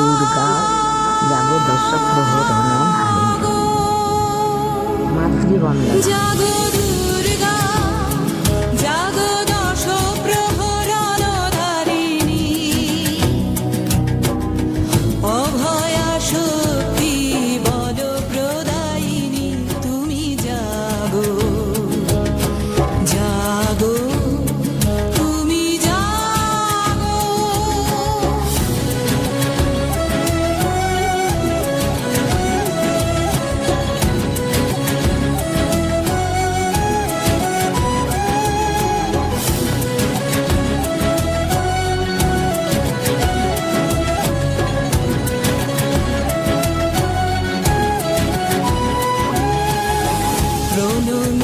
দুর্গা যাব দশ প্রহরণ ভারী মাতৃবন্দনা। জাগো no, no.